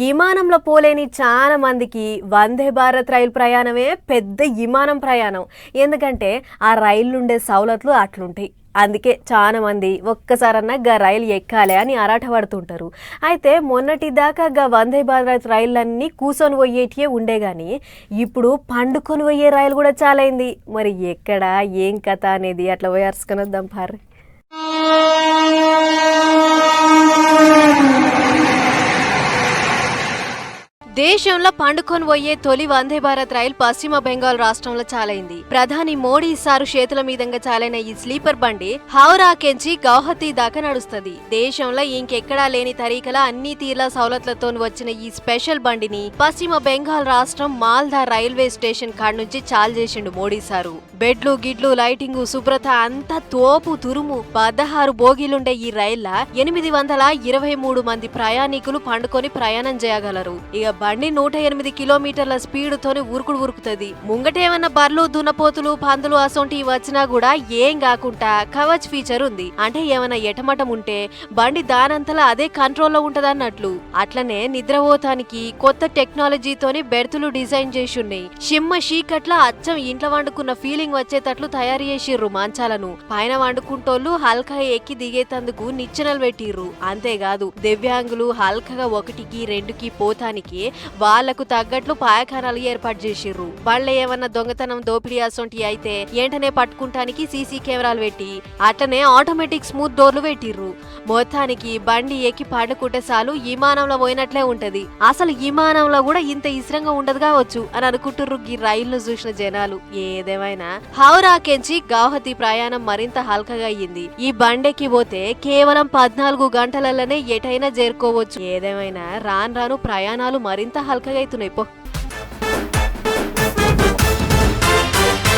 విమానంలో పోలేని చాలా మందికి వందే భారత్ రైలు ప్రయాణమే పెద్ద విమానం ప్రయాణం. ఎందుకంటే ఆ రైలు ఉండే సౌలతులు అట్లుంటాయి. అందుకే చాలా మంది ఒక్కసారన్నా గా రైలు ఎక్కాలి అని ఆరాటపడుతుంటారు అయితే మొన్నటి దాకా గా వందే భారత్ రైళ్ళన్నీ కూర్చొని పోయేటివే ఉండే కానీ ఇప్పుడు పండుకొని పోయే రైలు కూడా చాలైంది. మరి ఎక్కడ ఏం కథ అనేది అట్లా పోయి అరుసుకొని వద్దాం పార్రి. దేశంలో పండుకొని పోయే తొలి వందే భారత్ రైలు పశ్చిమ బెంగాల్ రాష్ట్రంలో చాలైంది. ప్రధాని మోడీ సారు చేతుల మీదంగా చాలైన ఈ స్లీపర్ బండి హౌరాకెంచి గౌహతి దాకా నడుస్తుంది. దేశంలో ఇంకెక్కడా లేని తరీకల అన్ని తీర్ల సౌలతులతో వచ్చిన ఈ స్పెషల్ బండిని పశ్చిమ బెంగాల్ రాష్ట్రం మాల్దా రైల్వే స్టేషన్ కాడ నుంచి చాలు చేసిండు మోడీ సారు. బెడ్లు గిడ్లు లైటింగ్ శుభ్రత అంతా తోపు తురుము. పదహారు బోగీలుండే ఈ రైళ్ళ ఎనిమిది వందల ఇరవై మూడు మంది ప్రయాణికులు పండుకొని ప్రయాణం చేయగలరు. ఇక బండి నూట ఎనిమిది కిలోమీటర్ల స్పీడ్ తోని ఉరుకుడు ఉరుకుతుంది ముంగటేమన్నా బర్లు దున్నపోతులు పందులు అసొంటివి వచ్చినా కూడా ఏం కాకుండా కవచ్ ఫీచర్ ఉంది. అంటే ఏమైనా ఎటమటం ఉంటే బండి దానంతలా అదే కంట్రోల్లో ఉంటదన్నట్లు. అట్లనే నిద్రపోతానికి కొత్త టెక్నాలజీతోని బెర్తులు డిజైన్ చేసి ఉన్నాయి షిమ్మ షీకట్ల అచ్చం ఇంట్లో వండుకున్న ఫీలింగ్ వచ్చేటట్లు తయారు చేసిర్రు మంచాలను. పైన వండుకుంటోళ్ళు హల్కా ఎక్కి దిగేతందుకు నిచ్చెనలు పెట్టిర్రు. అంతేకాదు దివ్యాంగులు హల్కగా ఒకటికి రెండుకి పోతానికి వాళ్ళకు తగ్గట్లు పాయఖానాలు ఏర్పాటు చేసిర్రు. వాళ్ళ ఏమన్నా దొంగతనం దోపిడీ అసొంటి అయితే ఏంటనే పట్టుకుంటానికి సీసీ కెమెరాలు పెట్టి అట్లనే ఆటోమేటిక్ స్మూత్ డోర్లు పెట్టిర్రు. మొత్తానికి బండి ఎక్కి పండుకుంటే చాలు విమానంలో పోయినట్లే ఉంటది. అసలు విమానంలో కూడా ఇంత ఇసరంగా ఉండదు కావచ్చు అని అనుకుంటుర్రు ఈ రైలును చూసిన జనాలు. ఏదేమైనా? హౌరా కెంచి గౌహతి ప్రయాణం మరింత హల్కగా అయ్యింది. ఈ బండెక్కి పోతే కేవలం పద్నాలుగు గంటలలోనే ఎటైనా చేరుకోవచ్చు. ఏదేమైనా? రాను రాను ప్రయాణాలు మరింత హల్కగా అవుతున్నాయి పో.